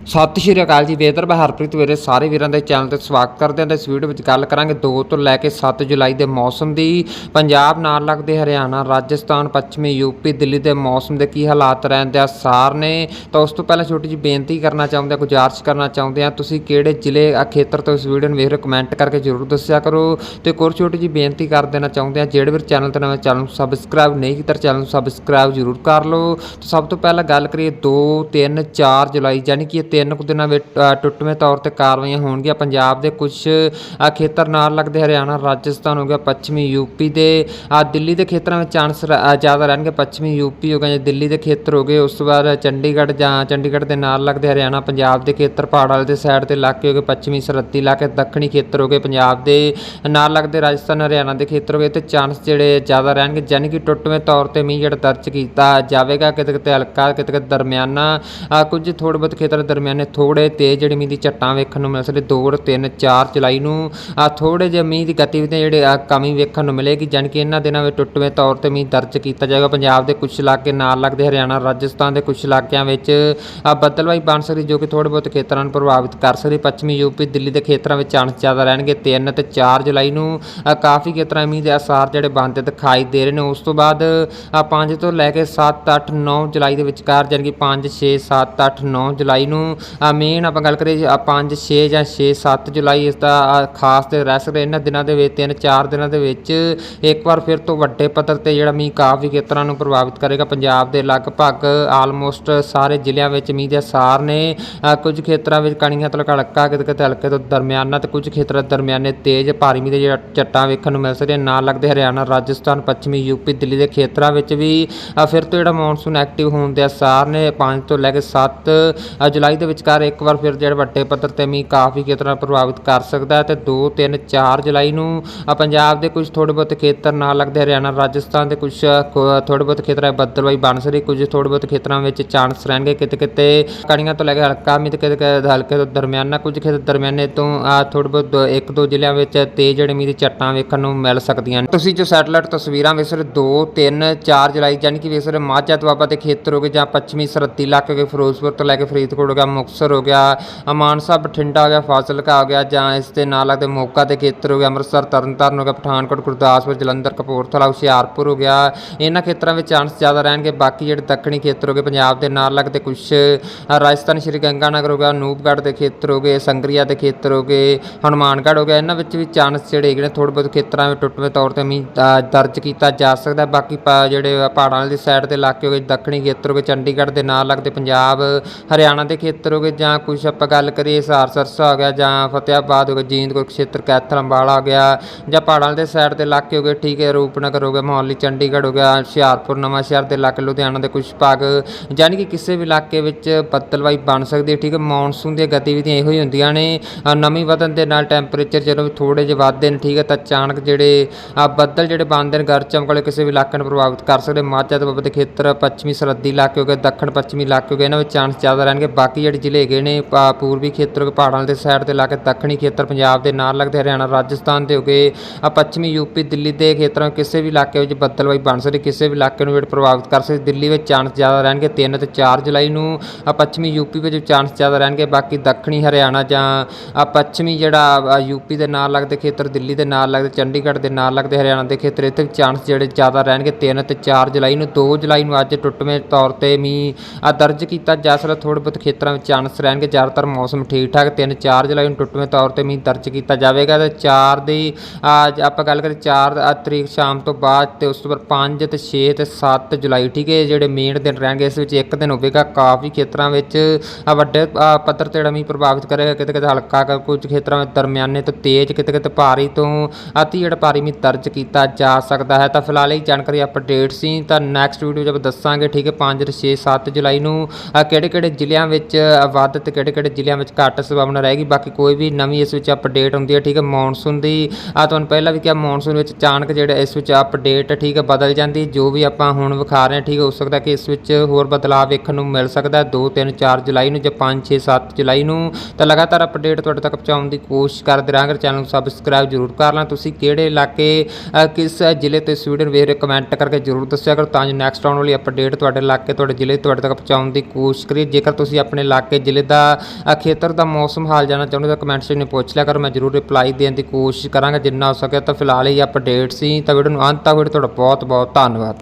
ਸਤਿ ਸ਼੍ਰੀ ਅਕਾਲ ਜੀ, ਵੇਦਰ ਹਰਪ੍ਰੀਤ ਵੀਰੇ, ਸਾਰੇ ਵੀਰਾਂ ਦੇ ਚੈਨਲ ਤੇ ਸਵਾਗਤ ਕਰਦੇ ਹਾਂ ਤੇ ਇਸ ਵੀਡੀਓ ਵਿੱਚ ਗੱਲ ਕਰਾਂਗੇ 2 ਤੋਂ ਲੈ ਕੇ 7 ਜੁਲਾਈ ਦੇ ਮੌਸਮ ਦੀ। ਪੰਜਾਬ ਨਾਲ ਲੱਗਦੇ ਹਰਿਆਣਾ, ਰਾਜਸਥਾਨ, ਪੱਛਮੀ ਯੂਪੀ ਦਿੱਲੀ ਦੇ ਮੌਸਮ ਦੇ ਕੀ ਹਾਲਾਤ ਰਹਿਣ ਦੇ ਆਸਾਰ ਨੇ? ਤਾਂ ਉਸ ਤੋਂ ਪਹਿਲਾਂ ਛੋਟੀ ਜਿਹੀ ਬੇਨਤੀ ਕਰਨਾ ਚਾਹੁੰਦੇ ਹਾਂ ਗੁਜ਼ਾਰਿਸ਼ ਕਰਨਾ ਚਾਹੁੰਦੇ ਹਾਂ ਤੁਸੀਂ ਕਿਹੜੇ ਜ਼ਿਲ੍ਹੇ ਆ ਖੇਤਰ ਤੋਂ ਇਸ ਵੀਡੀਓ ਨੂੰ ਵੇਖ ਰਹੇ ਹੋ ਕਮੈਂਟ ਕਰਕੇ ਜਰੂਰ ਦੱਸਿਆ ਕਰੋ। ਤੇ ਇੱਕ ਹੋਰ ਛੋਟੀ ਜਿਹੀ ਬੇਨਤੀ ਕਰ ਦੇਣਾ ਚਾਹੁੰਦੇ ਹਾਂ ਜਿਹੜੇ ਵੀਰ ਚੈਨਲ ਤੇ ਨਵੇਂ ਚੈਨਲ ਨੂੰ ਸਬਸਕ੍ਰਾਈਬ ਨਹੀਂ ਕੀਤਾ, ਚੈਨਲ ਨੂੰ ਸਬਸਕ੍ਰਾਈਬ ਜਰੂਰ ਕਰ ਲਓ। ਤਾਂ ਸਭ ਤੋਂ ਪਹਿਲਾਂ ਗੱਲ ਕਰੀਏ 2 3 4 ਜੁਲਾਈ, ਯਾਨੀ ਕਿ ਤਿੰਨ ਕੁ ਦਿਨਾਂ ਵਿੱਚ ਟੁੱਟਵੇਂ ਤੌਰ ਤੇ ਕਾਰਵਾਈਆਂ ਹੋਣਗੀਆਂ। ਪੰਜਾਬ ਦੇ ਕੁਝ ਖੇਤਰ ਨਾਲ ਲੱਗਦੇ ਹਰਿਆਣਾ, ਰਾਜਸਥਾਨ ਹੋ ਗਿਆ, ਪੱਛਮੀ ਯੂਪੀ ਦੇ ਦਿੱਲੀ ਦੇ ਖੇਤਰਾਂ ਵਿੱਚ ਚਾਂਸ ਜ਼ਿਆਦਾ ਰਹਿਣਗੇ। ਪੱਛਮੀ ਯੂਪੀ ਹੋ ਗਿਆ ਜਾਂ ਦਿੱਲੀ ਦੇ ਖੇਤਰ ਹੋ ਗਏ, ਉਸ ਤੋਂ ਬਾਅਦ ਚੰਡੀਗੜ੍ਹ ਜਾਂ ਚੰਡੀਗੜ੍ਹ ਦੇ ਨਾਲ ਲੱਗਦੇ ਹਰਿਆਣਾ, ਪੰਜਾਬ ਦੇ ਖੇਤਰ, ਪਹਾੜ ਵਾਲੇ ਦੇ ਸਾਈਡ ਦੇ ਇਲਾਕੇ ਹੋ ਗਏ, ਪੱਛਮੀ ਸਰਹੱਦੀ ਇਲਾਕੇ, ਦੱਖਣੀ ਖੇਤਰ ਹੋ ਗਏ, ਪੰਜਾਬ ਦੇ ਨਾਲ ਲੱਗਦੇ ਰਾਜਸਥਾਨ, ਹਰਿਆਣਾ ਦੇ ਖੇਤਰ ਹੋ ਗਏ, ਤੇ ਚਾਂਸ ਜਿਹੜੇ ਜ਼ਿਆਦਾ ਰਹਿਣਗੇ ਯਾਨੀ ਕਿ ਟੁੱਟਵੇਂ ਤੌਰ ਤੇ ਮੀਂਹ ਜਿਹੜਾ ਦਰਜ ਕੀਤਾ ਜਾਵੇਗਾ ਕਿਤੇ ਕਿਤੇ ਹਲਕਾ ਕਿਤੇ ਕਿਤੇ ਦਰਮਿਆਨਾ ਕੁਝ ਥੋੜ੍ਹੇ ਬਹੁਤ ਖੇਤਰ ਦਰਮਿਆਨੇ ਥੋੜੇ ਤੇਜ਼ ਜਿਹੜੇ ਮੀਂਹ ਦੀ ਝੱਟਾਂ ਵੇਖਣ ਨੂੰ ਮਿਲ ਸਕਦੇ। 2 3 4 ਜੁਲਾਈ ਨੂੰ ਆ ਥੋੜੇ ਜਿਹੇ ਮੀਂਹ ਦੀ ਗਤੀਵਿਧੀਆਂ ਜਿਹੜੇ ਆ ਕਮੀ ਵੇਖਣ ਨੂੰ ਮਿਲੇਗੀ, ਜਾਣੀ ਕਿ ਇਹਨਾਂ ਦਿਨਾਂ ਵਿੱਚ ਟੁੱਟਵੇਂ ਤੌਰ ਤੇ ਮੀਂਹ ਦਰਜ ਕੀਤਾ ਜਾਏਗਾ। ਪੰਜਾਬ ਦੇ ਕੁਝ ਇਲਾਕੇ ਨਾਲ ਲੱਗਦੇ ਹਰਿਆਣਾ, ਰਾਜਸਥਾਨ ਦੇ ਕੁਝ ਇਲਾਕਿਆਂ ਵਿੱਚ ਆ ਬੱਦਲਵਾਈ ਬਣ ਸਕਦੀ, ਜੋ ਕਿ ਥੋੜੇ ਬਹੁਤ ਖੇਤਰਾਂ ਨੂੰ ਪ੍ਰਭਾਵਿਤ ਕਰ ਸਕਦੀ। ਪੱਛਮੀ ਯੂਪੀ, ਦਿੱਲੀ ਦੇ ਖੇਤਰਾਂ ਵਿੱਚ ਚਾਂਸ ਜ਼ਿਆਦਾ ਰਹਿਣਗੇ। 3 ਤੇ 4 ਜੁਲਾਈ ਨੂੰ ਕਾਫੀ ਖੇਤਰਾਂ ਮੀਂਹ ਦੇ ਆਸਾਰ ਜਿਹੜੇ ਬਣਦੇ ਦਿਖਾਈ ਦੇ ਰਹੇ ਨੇ। ਉਸ ਤੋਂ ਬਾਅਦ ਆ 5 ਤੋਂ ਲੈ ਕੇ 7 8 9 ਜੁਲਾਈ ਦੇ ਵਿਚਕਾਰ, ਜਾਣੀ ਕਿ 5 6 7 8 9 ਜੁਲਾਈ ਨੂੰ ਆ ਮੇਨ ਆਪਾਂ ਗੱਲ ਕਰੀਏ 5 6 ਜਾਂ 6 7 ਜੁਲਾਈ, ਇਸ ਦਾ ਖਾਸ ਤੇ ਰਹਿ ਸਕਦੇ ਇਹਨਾਂ ਦਿਨਾਂ ਦੇ ਵਿੱਚ, ਤਿੰਨ, ਚਾਰ ਦਿਨਾਂ ਦੇ ਵਿੱਚ। ਇੱਕ ਵਾਰ ਫਿਰ ਤੋਂ ਵੱਡੇ ਪੱਧਰ ਤੇ ਜਿਹੜਾ ਮੀਂਹ ਕਾਫੀ ਖੇਤਰਾਂ ਨੂੰ ਪ੍ਰਭਾਵਿਤ ਕਰੇਗਾ। ਪੰਜਾਬ ਦੇ ਲਗਭਗ ਆਲਮੋਸਟ ਸਾਰੇ ਜ਼ਿਲ੍ਹਿਆਂ ਵਿੱਚ ਮੀਂਹ ਦੇ ਅਸਾਰ ਨੇ। ਕੁਝ ਖੇਤਰਾਂ ਵਿੱਚ ਕਣੀਆਂ ਤੋਂ ਹਲਕਾ ਕਿਤੇ ਕਿਤੇ ਹਲਕੇ ਤੋਂ ਦਰਮਿਆਨਾ ਤੇ ਕੁਝ ਖੇਤਰਾਂ ਦਰਮਿਆਨੇ ਤੇਜ਼ ਭਾਰੀ ਮੀਂਹ ਦੇ ਜਿਹੜਾ ਚੱਟਾਂ ਵੇਖਣ ਨੂੰ ਮਿਲ ਸਕਦੀਆਂ ਨਾਲ ਲੱਗਦੇ ਹਰਿਆਣਾ, ਰਾਜਸਥਾਨ, ਪੱਛਮੀ ਯੂਪੀ ਦਿੱਲੀ ਦੇ ਖੇਤਰਾਂ ਵਿੱਚ ਵੀ ਫਿਰ ਤੋਂ ਜਿਹੜਾ ਮੌਨਸੂਨ ਐਕਟਿਵ ਹੋਣ ਦੇ ਅਸਾਰ ਨੇ 5 ਤੋਂ ਲੈ ਕੇ 7 ਜੁਲਾਈ ਦੇ ਵਿਚਕਾਰ ਇੱਕ ਵਾਰ ਫਿਰ ਜਿਹੜਾ ਵੱਡੇ ਪੱਧਰ ਤੇ ਮੀਂਹ ਕਾਫੀ ਖੇਤਰਾਂ ਪ੍ਰਭਾਵਿਤ ਕਰ ਸਕਦਾ ਹੈ ਤੇ 2 3 4 ਜੁਲਾਈ ਨੂੰ ਪੰਜਾਬ ਦੇ ਕੁਝ ਥੋੜੇ ਬਹੁਤ ਖੇਤਰ ਨਾਲ ਲੱਗਦੇ ਹਰਿਆਣਾ, ਰਾਜਸਥਾਨ ਦੇ ਕੁਝ ਥੋੜੇ ਬਹੁਤ ਖੇਤਰਾਂ 'ਚ ਬੱਦਲਵਾਈ ਬਣ ਸਕਦੀ ਕੁਝ ਥੋੜੇ ਬਹੁਤ ਖੇਤਰਾਂ ਵਿੱਚ ਚਾਂਸ ਰਹਿਣਗੇ ਕਿਤੇ ਕਿਤੇ ਕਣੀਆਂ ਤੋਂ ਲੈ ਕੇ ਹਲਕਾ ਮੀਂਹ ਤੇ ਕਿਤੇ ਹਲਕੇ ਤੋਂ ਦਰਮਿਆਨਾ, ਕੁਝ ਖੇਤਰ ਦਰਮਿਆਨੇ ਤੋਂ ਆ ਥੋੜੇ ਬਹੁਤ ਇੱਕ ਦੋ ਜ਼ਿਲ੍ਹਿਆਂ ਵਿੱਚ ਤੇਜ਼ ਜਿਹੜੇ ਮੀਂਹ ਦੀ ਚੱਟਾਂ ਵੇਖਣ ਨੂੰ ਮਿਲ ਸਕਦੀਆਂ ਨੇ। ਤੁਸੀਂ ਜੋ ਸੈਟਲਾਈਟ ਤਸਵੀਰਾਂ ਵੇਖ ਰਹੇ 2 3 4 ਜੁਲਾਈ ਯਾਨੀ ਕਿ ਵੇਖ ਰਹੇ ਮਾਝਾ ਦੁਆਬਾ ਦੇ ਖੇਤਰ ਹੋ ਗਏ ਜਾਂ ਪੱਛਮੀ ਸਰਹੱਦੀ ਇਲਾਕੇ ਹੋ ਗਏ, ਫਿਰੋਜ਼ਪੁਰ ਤੋਂ ਲੈ ਕੇ ਫਰੀਦਕੋਟ ਹੋ ਗਿਆ ਮੁਕਤਸਰ ਹੋ ਗਿਆ ਮਾਨਸਾ ਬਠਿੰਡਾ ਹੋ ਗਿਆ, ਫਾਜ਼ਿਲਕਾ ਹੋ ਗਿਆ, ਜਾਂ ਇਸ ਦੇ ਨਾਲ ਲੱਗਦੇ ਮੋਗਾ ਦੇ ਖੇਤਰ ਹੋ ਗਿਆ, ਅੰਮ੍ਰਿਤਸਰ, ਤਰਨਤਾਰਨ ਹੋ ਗਿਆ, ਪਠਾਨਕੋਟ, ਗੁਰਦਾਸਪੁਰ, ਜਲੰਧਰ, ਕਪੂਰਥਲਾ, ਹੁਸ਼ਿਆਰਪੁਰ ਹੋ ਗਿਆ। ਇਹਨਾਂ ਖੇਤਰਾਂ ਵਿੱਚ ਚਾਂਸ ਜ਼ਿਆਦਾ ਰਹਿਣਗੇ, ਬਾਕੀ ਜਿਹੜੇ ਦੱਖਣੀ ਖੇਤਰ ਹੋ ਗਏ, ਪੰਜਾਬ ਦੇ ਨਾਲ ਲੱਗਦੇ ਕੁਝ ਰਾਜਸਥਾਨ ਸ਼੍ਰੀ ਗੰਗਾਨਗਰ ਹੋ ਗਿਆ, ਨੂਪਗੜ੍ਹ ਦੇ ਖੇਤਰ ਹੋ ਗਏ, ਸੰਗਰੀਆ ਦੇ ਖੇਤਰ ਹੋ ਗਏ, ਹਨੂਮਾਨਗੜ੍ਹ ਹੋ ਗਿਆ, ਇਹਨਾਂ ਵਿੱਚ ਵੀ ਚਾਂਸ ਜਿਹੜੇ ਹੈਗੇ ਨੇ, ਥੋੜ੍ਹੇ ਬਹੁਤ ਖੇਤਰਾਂ ਵਿੱਚ ਟੁੱਟਵੇਂ ਤੌਰ ਤੇ ਮੀਂਹ ਦਰਜ ਕੀਤਾ ਜਾ ਸਕਦਾ ਬਾਕੀ ਪਾ- ਜਿਹੜੇ ਪਹਾੜਾਂ ਵਾਲੀ ਸਾਈਡ ਦੇ ਇਲਾਕੇ ਹੋ ਗਏ, ਦੱਖਣੀ ਖੇਤਰ ਹੋ ਗਏ, ਚੰਡੀਗੜ੍ਹ ਦੇ ਨਾਲ ਲੱਗਦੇ ਪੰਜਾਬ, ਹਰਿਆਣਾ ਦੇ ਖੇਤਰ ਖੇਤਰ ਹੋ ਗਏ ਜਾਂ ਕੁਝ ਆਪਾਂ ਗੱਲ ਕਰੀਏ ਹਿਸਾਰ ਸਰਸਾ ਹੋ ਗਿਆ ਜਾਂ ਫਤਿਆਬਾਦ ਹੋ ਗਿਆ ਜੀਂਦ ਖੇਤਰ ਕੈਥਲ ਅੰਬਾਲਾ ਹੋ ਗਿਆ ਜਾਂ ਪਹਾੜਾਂ ਦੇ ਸਾਈਡ ਦੇ ਇਲਾਕੇ ਹੋ ਗਏ ਠੀਕ ਹੈ ਰੂਪਨਗਰ ਹੋ ਗਿਆ ਮੋਹਾਲੀ ਚੰਡੀਗੜ੍ਹ ਹੋ ਗਿਆ ਹੁਸ਼ਿਆਰਪੁਰ ਨਵਾਂ ਸ਼ਹਿਰ ਦੇ ਇਲਾਕੇ ਲੁਧਿਆਣਾ ਦੇ ਕੁਝ ਭਾਗ ਯਾਨੀ ਕਿ ਕਿਸੇ ਵੀ ਇਲਾਕੇ ਵਿੱਚ ਬੱਦਲਵਾਈ ਬਣ ਸਕਦੀ ਹੈ ਠੀਕ ਹੈ ਮੌਨਸੂਨ ਦੀਆਂ ਗਤੀਵਿਧੀਆਂ ਇਹੋ ਹੀ ਹੁੰਦੀਆਂ ਨੇ ਅ, ਨਮੀ ਵਧਣ ਦੇ ਨਾਲ ਟੈਂਪਰੇਚਰ ਜਦੋਂ ਵੀ ਥੋੜੇ ਜਿਹੇ ਵੱਧਦੇ ਨੇ ਠੀਕ ਹੈ ਤਾਂ ਅਚਾਨਕ ਜਿਹੜੇ ਬੱਦਲ ਜਿਹੜੇ ਬਣਦੇ ਨੇ ਗਰ ਚਮਕ ਵਾਲੇ ਕਿਸੇ ਵੀ ਇਲਾਕੇ ਨੂੰ ਪ੍ਰਭਾਵਿਤ ਕਰ ਸਕਦੇ ਮਾਝਾ ਦੇ ਬੱਬੇ ਦੇ ਖੇਤਰ ਪੱਛਮੀ ਸਰਹੱਦੀ ਇਲਾਕੇ ਹੋ ਗਏ ਦੱਖਣ ਪੱਛਮੀ ਇਲਾਕੇ ਹੋ ਗਏ ਇਹਨਾਂ ਵਿੱਚ ਚਾਂਸ ਜ਼ਿਆਦਾ ਰਹਿਣਗੇ ਬਾਕੀ ਜਿਹੜੇ ਜ਼ਿਲ੍ਹੇ ਗਏ ਨੇ ਪੂਰਬੀ ਖੇਤਰ ਪਹਾੜਾਂ ਦੇ ਸਾਈਡ ਦੇ ਇਲਾਕੇ ਦੱਖਣੀ ਖੇਤਰ ਪੰਜਾਬ ਦੇ ਨਾਲ ਲੱਗਦੇ ਹਰਿਆਣਾ, ਰਾਜਸਥਾਨ ਦੇ ਹੋ ਗਏ, ਆ ਪੱਛਮੀ ਯੂਪੀ ਦਿੱਲੀ ਦੇ ਖੇਤਰਾਂ ਕਿਸੇ ਵੀ ਇਲਾਕੇ ਵਿੱਚ ਬੱਦਲਵਾਈ ਬਣ ਸਕਦੀ, ਕਿਸੇ ਵੀ ਇਲਾਕੇ ਨੂੰ ਜਿਹੜਾ ਪ੍ਰਭਾਵਿਤ ਕਰ ਸਕਦੀ, ਦਿੱਲੀ ਵਿੱਚ ਚਾਂਸ ਜ਼ਿਆਦਾ ਰਹਿਣਗੇ 3 ਤੇ 4 ਜੁਲਾਈ ਨੂੰ ਪੱਛਮੀ ਯੂਪੀ ਵਿੱਚ ਚਾਂਸ ਜ਼ਿਆਦਾ ਰਹਿਣਗੇ, ਬਾਕੀ ਦੱਖਣੀ ਹਰਿਆਣਾ ਜਾਂ ਪੱਛਮੀ ਜਿਹੜਾ ਯੂਪੀ ਦੇ ਨਾਲ ਲੱਗਦੇ ਖੇਤਰ, ਦਿੱਲੀ ਦੇ ਨਾਲ ਲੱਗਦੇ, ਚੰਡੀਗੜ੍ਹ ਦੇ ਨਾਲ ਲੱਗਦੇ ਹਰਿਆਣਾ ਦੇ ਖੇਤਰ, ਇੱਥੇ ਚਾਂਸ ਜਿਹੜੇ ਜ਼ਿਆਦਾ ਰਹਿਣਗੇ 3 ਤੇ 4 ਜੁਲਾਈ ਨੂੰ 2 ਜੁਲਾਈ ਨੂੰ ਅੱਜ ਟੁੱਟਵੇਂ ਤੌਰ ਤੇ ਮੀਂਹ, ਆ ਦਰਜ ਕੀਤਾ ਜਾ ਸਕਦਾ ਥੋੜ੍ਹੇ ਬਹੁਤ ਖੇਤਰਾਂ ਵਿੱਚ ਚਾਂਸ ਰਹਿਣਗੇ। ਜ਼ਿਆਦਾਤਰ ਮੌਸਮ ਠੀਕ ਠਾਕ 3 4 ਜੁਲਾਈ ਨੂੰ ਟੁੱਟਵੇਂ ਤੌਰ ਤੇ ਮੀਂਹ ਦਰਜ ਕੀਤਾ ਜਾਵੇਗਾ ਤੇ 4 ਦੀ, ਅੱਜ ਆਪਾਂ ਗੱਲ ਕਰੀਏ 4 ਤਰੀਕ ਸ਼ਾਮ ਤੋਂ ਬਾਅਦ ਤੇ ਉਸ ਤੋਂ ਬਾਅਦ 5 ਤੇ 6 ਤੇ 7 ਜੁਲਾਈ, ਠੀਕ ਹੈ ਜਿਹੜੇ ਮੇਨ ਦਿਨ ਰਹਿਣਗੇ, ਇਸ ਵਿੱਚ ਇੱਕ ਦਿਨ ਹੋਵੇਗਾ ਕਾਫੀ ਖੇਤਰਾਂ ਵਿੱਚ ਵੱਡੇ ਪੱਧਰ ਤੇ ਜਿਹੜਾ ਮੀਂਹ ਪ੍ਰਭਾਵਿਤ ਕਰੇਗਾ ਕਿਤੇ ਕਿਤੇ ਹਲਕਾ ਕੁਝ ਖੇਤਰਾਂ ਵਿੱਚ ਦਰਮਿਆਨੇ ਤੋਂ ਤੇਜ਼ ਕਿਤੇ ਕਿਤੇ ਭਾਰੀ ਤੋਂ ਅਤੀ ਜਿਹੜਾ ਭਾਰੀ ਮੀਂਹ ਦਰਜ ਕੀਤਾ ਜਾ ਸਕਦਾ ਹੈ। ਤਾਂ ਫਿਲਹਾਲ ਇਹ ਜਾਣਕਾਰੀ ਅਪਡੇਟ ਸੀ, ਤਾਂ ਨੈਕਸਟ ਵੀਡੀਓ ਜਦ ਦੱਸਾਂਗੇ, ਠੀਕ ਹੈ 5 ਤੇ 6 7 ਜੁਲਾਈ ਨੂੰ ਕਿਹੜੇ ਕਿਹੜੇ ਜ਼ਿਲ੍ਹਿਆਂ ਵਿੱਚ ਵੱਧ ਤੇ ਕਿਹੜੇ ਕਿਹੜੇ ਜ਼ਿਲ੍ਹਿਆਂ ਵਿੱਚ ਘੱਟ ਸੰਭਾਵਨਾ ਰਹੇਗੀ, ਬਾਕੀ ਕੋਈ ਵੀ ਨਵੀਂ ਇਸ ਵਿੱਚ ਅਪਡੇਟ ਹੁੰਦੀ ਹੈ, ਠੀਕ ਹੈ ਮੌਨਸੂਨ ਦੀ ਆ ਤੁਹਾਨੂੰ ਪਹਿਲਾਂ ਵੀ ਕਿਹਾ ਮੌਨਸੂਨ ਵਿੱਚ ਅਚਾਨਕ ਜਿਹੜਾ ਇਸ ਵਿੱਚ ਅਪਡੇਟ ਠੀਕ ਹੈ, ਬਦਲ ਜਾਂਦੀ, ਜੋ ਵੀ ਆਪਾਂ ਹੁਣ ਵਿਖਾ ਰਹੇ ਹਾਂ, ਠੀਕ ਹੋ ਸਕਦਾ ਕਿ ਇਸ ਵਿੱਚ ਹੋਰ ਬਦਲਾਅ ਵੇਖਣ ਨੂੰ ਮਿਲ ਸਕਦਾ 2 3 4 ਜੁਲਾਈ ਨੂੰ ਜਾਂ 5 6 7 ਜੁਲਾਈ ਨੂੰ, ਤਾਂ ਲਗਾਤਾਰ ਅਪਡੇਟ ਤੁਹਾਡੇ ਤੱਕ ਪਹੁੰਚਾਉਣ ਦੀ ਕੋਸ਼ਿਸ਼ ਕਰਦੇ ਰਹਾਂਗੇ ਚੈਨਲ ਨੂੰ ਸਬਸਕ੍ਰਾਈਬ ਜ਼ਰੂਰ ਕਰ ਲੈਣਾ, ਤੁਸੀਂ ਕਿਹੜੇ ਇਲਾਕੇ ਕਿਸ ਜ਼ਿਲ੍ਹੇ ਤੋਂ ਇਸ ਵੀਡੀਓ ਨੂੰ ਵੇਖ ਰਹੇ ਕਮੈਂਟ ਕਰਕੇ ਜ਼ਰੂਰ ਦੱਸਿਆ ਕਰੋ, ਤਾਂ ਜੋ ਨੈਕਸਟ ਆਉਣ ਵਾਲੀ ਅਪਡੇਟ ਤੁਹਾਡੇ ਇਲਾਕੇ, ਤੁਹਾਡੇ ਜ਼ਿਲ੍ਹੇ, ਤੁਹਾਡੇ ਤੱਕ ਪਹੁੰਚਾਉਣ ਦੀ ਕੋਸ਼ਿਸ਼ ਕਰੀਏ, ਜੇਕਰ ਤੁਸੀਂ ਆਪਣੇ ਇਲਾਕੇ ਜ਼ਿਲ੍ਹੇ ਦਾ ਖੇਤਰ ਦਾ ਮੌਸਮ ਹਾਲ ਜਾਣਾ ਚਾਹੁੰਦੇ ਤਾਂ ਕਮੈਂਟ ਸੈਕਸ਼ਨ ਵਿੱਚ ਪੁੱਛ ਲਿਆ ਕਰੋ, ਮੈਂ ਜ਼ਰੂਰ ਰਿਪਲਾਈ ਦੇਣ ਦੀ ਕੋਸ਼ਿਸ਼ ਕਰਾਂਗਾ, ਜਿੰਨਾ ਹੋ ਸਕਿਆ ਤਾਂ ਫਿਲਹਾਲ ਇਹ ਅਪਡੇਟ ਸੀ, ਤਾਂ ਵੀਡੀਓ ਨੂੰ ਅੰਤ ਤੱਕ ਵੀਡੀਓ ਤੁਹਾਡਾ ਬਹੁਤ ਬਹੁਤ ਧੰਨਵਾਦ।